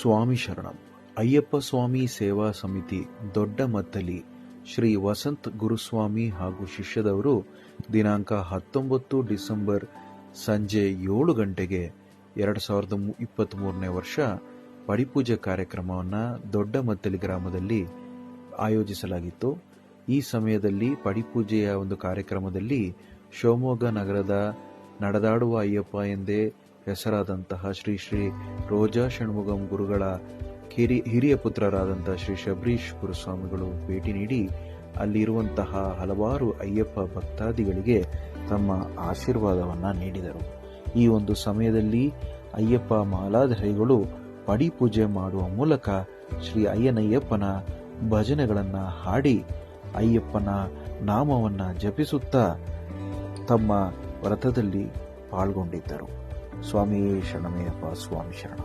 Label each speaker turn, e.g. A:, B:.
A: ಸ್ವಾಮಿ ಶರಣಂ. ಅಯ್ಯಪ್ಪ ಸ್ವಾಮಿ ಸೇವಾ ಸಮಿತಿ ದೊಡ್ಡ ಮತ್ತಲಿ ಶ್ರೀ ವಸಂತ್ ಗುರುಸ್ವಾಮಿ ಹಾಗೂ ಶಿಷ್ಯದವರು ದಿನಾಂಕ ಹತ್ತೊಂಬತ್ತು ಡಿಸೆಂಬರ್ ಸಂಜೆ ಏಳು ಗಂಟೆಗೆ ಎರಡು ಸಾವಿರದ ಇಪ್ಪತ್ತ್ ಮೂರನೇ ವರ್ಷ ಪಡಿಪೂಜೆ ಕಾರ್ಯಕ್ರಮವನ್ನು ದೊಡ್ಡ ಮತ್ತಲಿ ಗ್ರಾಮದಲ್ಲಿ ಆಯೋಜಿಸಲಾಗಿತ್ತು. ಈ ಸಮಯದಲ್ಲಿ ಪಡಿಪೂಜೆಯ ಒಂದು ಕಾರ್ಯಕ್ರಮದಲ್ಲಿ ಶಿವಮೊಗ್ಗ ನಗರದ ನಡೆದಾಡುವ ಅಯ್ಯಪ್ಪ ಎಂದೇ ಹೆಸರಾದಂತಹ ಶ್ರೀ ಶ್ರೀ ರೋಜಾ ಷಣ್ಮುಗಂ ಗುರುಗಳ ಕಿರಿ, ಹಿರಿಯ ಪುತ್ರರಾದಂತಹ ಶ್ರೀ ಶಬರೀಶ್ ಗುರುಸ್ವಾಮಿಗಳು ಭೇಟಿ ನೀಡಿ ಅಲ್ಲಿರುವಂತಹ ಹಲವಾರು ಅಯ್ಯಪ್ಪ ಭಕ್ತಾದಿಗಳಿಗೆ ತಮ್ಮ ಆಶೀರ್ವಾದವನ್ನು ನೀಡಿದರು. ಈ ಒಂದು ಸಮಯದಲ್ಲಿ ಅಯ್ಯಪ್ಪ ಮಾಲಾಧಾರಿಗಳು ಪಡಿ ಪೂಜೆ ಮಾಡುವ ಮೂಲಕ ಶ್ರೀ ಅಯ್ಯನಯ್ಯಪ್ಪನ ಭಜನೆಗಳನ್ನು ಹಾಡಿ ಅಯ್ಯಪ್ಪನ ನಾಮವನ್ನು ಜಪಿಸುತ್ತಾ ತಮ್ಮ ವ್ರತದಲ್ಲಿ ಪಾಲ್ಗೊಂಡಿದ್ದರು. ಸ್ವಾಮಿಯೇ ಶರಣಮಯ್ಯಪ್ಪ ಸ್ವಾಮಿ ಶರಣ